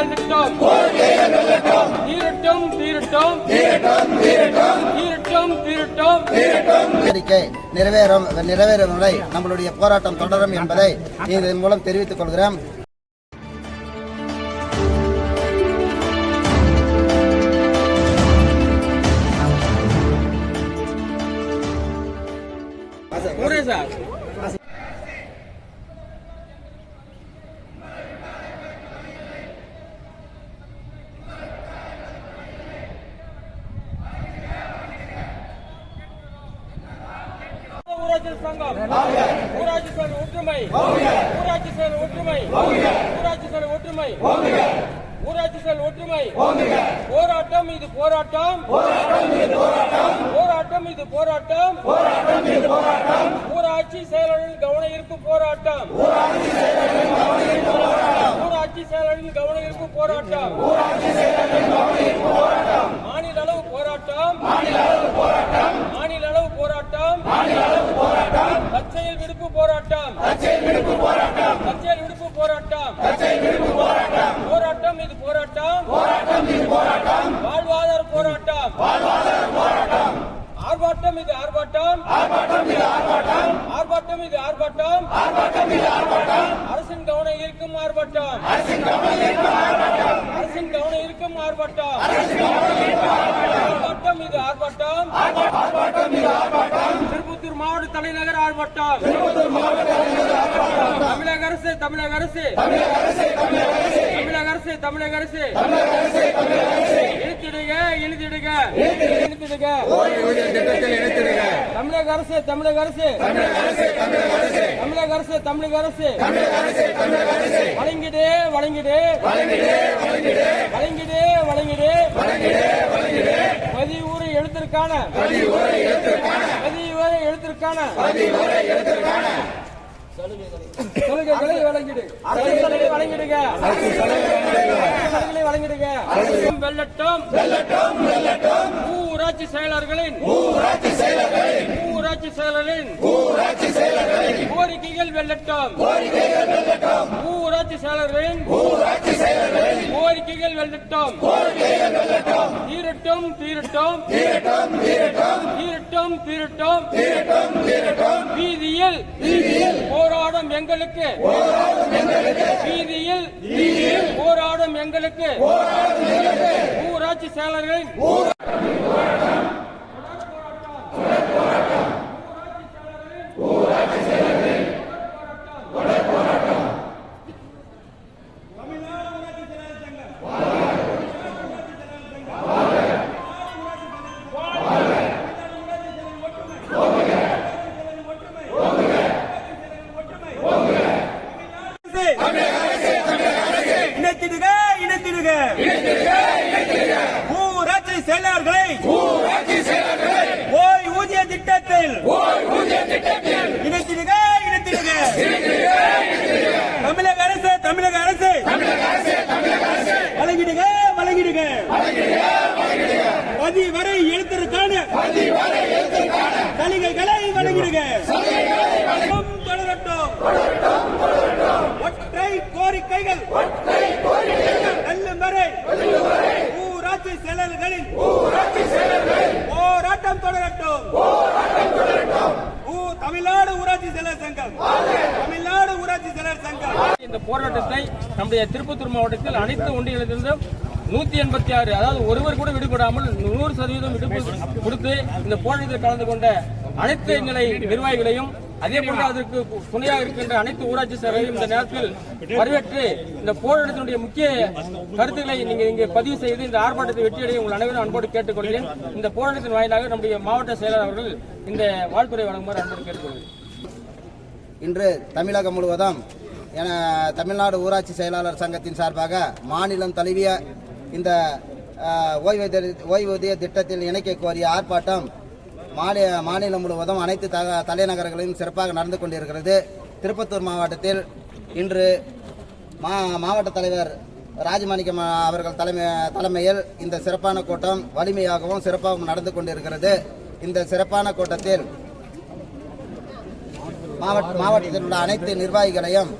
வெல்லட்டும் தீரட்டும் தீரட்டும். தீரட்டும் தீரட்டும். கோரிக்கை நிறைவேறும் நிறைவேறும் வரை நம்மளுடைய போராட்டம் தொடரும் என்பதை இதன் மூலம் தெரிவித்துக் கொள்கிறோம் ஊராட்சி சங்கம். ஊராட்சி செயல் ஒற்றுமை. ஊராட்சி செயல் ஒற்றுமை. ஊராட்சி செயல் ஒற்றுமை. ஊராட்சி செயல் ஒற்றுமை. போராட்டம் இது போராட்டம். போராட்டம் இது போராட்டம். ஊராட்சி செயலாளரின் கவன ஈர்ப்பு போராட்டம். ஊராட்சி செயலாளரின் கவன ஈர்ப்பு போராட்டம். மாநில அளவு போராட்டம். போராட்டம். விடுப்பு போராட்டம். கச்சேரி விடுப்பு போராட்டம். விடுப்பு போராட்டம். போராட்டம் இது போராட்டம். போராட்டம் இது போராட்டம். வாழ்வாதார போராட்டம். வாழ்வாதார போராட்டம். ஆர்ப்பாட்டம் இது ஆர்ப்பாட்டம். ஆர்ப்பாட்டம் இது ஆர்ப்பாட்டம். ஆர்ப்பாட்டம் இது ஆர்ப்பாட்டம். ஆர்ப்பாட்டம் இது ஆர்ப்பாட்டம். அரசின் கவனம் இருக்கும் ஆர்ப்பாட்டம். அரசின் கவனம் இருக்கும் ஆர்ப்பாட்டம். அரசின் கவனம் இருக்கும் ஆர்ப்பாட்டம். அரசின் கவனம் இருக்கும் ஆர்ப்பாட்டம். இது ஆர்ப்பாட்டம். ஆர்ப்பாட்டம் இது ஆர்ப்பாட்டம். தலைநகர் ஆர்ப்பாட்டம். தமிழக அரசு தமிழக அரசு. தமிழக அரசு தமிழக அரசு. இழுத்திடுக இழுத்திடுக இழுத்திடுக தமிழக அரசு தமிழக அரசு. தமிழக அரசு தமிழக அரசு. வழங்கிடு வழங்கிடு. வழங்கிடு வழங்கிடு. பதிவு எழுத்திற்கான. எதற்கான சலுகைகளை வழங்கிடு. அரசுகளை வழங்கிடுங்க. சலுகைகளை வழங்கிடுங்க. வெள்ளட்டும் ஊராட்சி செயலர்களின் ஊராட்சி செயலர்கள் ஊராட்சி செயலரின் ஊராட்சி செயலர்களின் கோரிக்கைகள் வெள்ளட்டும் கோரிக்கைகள் வெள்ளட்டும் ஊராட்சி செயலர்களின் ஊராட்சி செயலர்களின் கோரிக்கைகள் வெள்ளட்டும் கோரிக்கைகள் வெள்ளட்டும் தீரட்டும் தீரட்டும். தீரட்டும் தீரட்டும். தீரட்டும் தீரட்டும். தீரட்டும் தீரட்டும். வீதியில் வீதியில் போராடும் எங்களுக்கு. வீதியில் வீதியில் போராடும் எங்களுக்கு. ஊராட்சி செயலர்களின் இணைத்திடுக இணைத்திடுக ஊராட்சி செயலாளர்களை ஓய் ஊதிய திட்டத்தில் இணைத்திடுக இணைத்திடுக தமிழக அரசு தமிழக அரசு வழங்கிடுக வழங்கிடுக பதி வரை எழுத்திற்கான சலுகைகளை வழங்கிடுக தொடரட்டும் ஒற்றை கோரிக்கைகள் வெல்லும் வரை ஊராட்சி போராட்டம் தொடரட்டும். தமிழ்நாடு ஊராட்சி செயலர் சங்கம். தமிழ்நாடு ஊராட்சி செயலர் சங்கம். இந்த போராட்டத்தை நம்முடைய திருப்பத்தூர் மாவட்டத்தில் அனைத்து ஒன்றியங்களிலிருந்தும் நூத்தி எண்பத்தி ஆறு அதாவது ஒருவர் கூட விடுபடாமல் நூறு சதவீதம் விடுப்பு கொடுத்து இந்த போராட்டத்தில் கலந்து கொண்ட அனைத்து நிலை நிர்வாகிகளையும் அதே போன்று அதற்கு துணையாக இருக்கின்ற அனைத்து ஊராட்சி சேவையும் இந்த நேரத்தில் வரவேற்று இந்த போராட்டத்தினுடைய முக்கிய கருத்துக்களை நீங்க இங்கே பதிவு செய்து இந்த ஆர்ப்பாட்டத்தை வெற்றியடைய உங்கள் அனைவரும் அன்போடு கேட்டுக்கொள்கிறேன். இந்த போராட்டத்தின் வாயிலாக நம்முடைய மாவட்ட செயலர் அவர்கள் இந்த வாழ்த்துறை வழங்குமாறு அன்போடு கேட்டுக்கொள்கிறேன். இன்று தமிழகம் முழுவதும் என தமிழ்நாடு ஊராட்சி செயலாளர் சங்கத்தின் சார்பாக மாநிலம் தழுவிய இந்த ஓய்வூதிய ஓய்வூதிய திட்டத்தில் இணைக்க கோரிய ஆர்ப்பாட்டம் மாநில மாநிலம் முழுவதும் அனைத்து த தலைநகரங்களிலும் சிறப்பாக நடந்து கொண்டிருக்கிறது. திருப்பத்தூர் மாவட்டத்தில் இன்று மா மாவட்ட தலைவர் ராஜமாணிக்கம் அவர்கள் தலைமை தலைமையில் இந்த சிறப்பான கூட்டம் வலிமையாகவும் சிறப்பாகவும் நடந்து கொண்டிருக்கிறது. இந்த சிறப்பான கூட்டத்தில் மாவட்ட மாவட்டத்தில் உள்ள அனைத்து நிர்வாகிகளையும்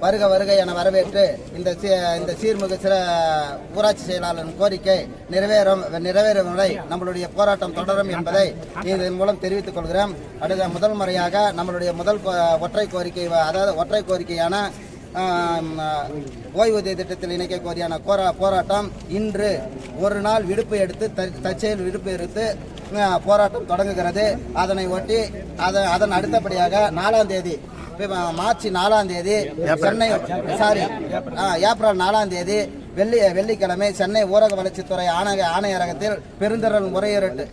வருக வருக என வரவேற்று இந்த சீ- இந்த சீர்மிகு சிற ஊராட்சி செயலாளரின் கோரிக்கை நிறைவேறும் நிறைவேறும் வரை நம்மளுடைய போராட்டம் தொடரும் என்பதை இதன் மூலம் தெரிவித்துக் கொள்கிறோம் அடுத்த முதல் முறையாக நம்மளுடைய முதல் ஒற்றை கோரிக்கை அதாவது ஒற்றை கோரிக்கையான ஓய்வூதிய திட்டத்தில் இணைக்க கோரியான கோரா போராட்டம் இன்று ஒரு நாள் விடுப்பு எடுத்து தற்செயல் விடுப்பு எடுத்து போராட்டம் தொடங்குகிறது. அதனை ஒட்டி அத- அதன் அடுத்தபடியாக நாலாம் தேதி மார்ச் நாலாம் தேதி சென்னை சாரி ஏப்ரல். நாலாம் தேதி வெள்ளி வெள்ளிக்கிழமை சென்னை ஊரக வளர்ச்சித்துறை ஆணைய ஆணையரகத்தில் பெருந்திரள் முறையீடு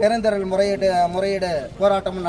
பெருந்திரள் முறையீடு முறையீடு போராட்டம்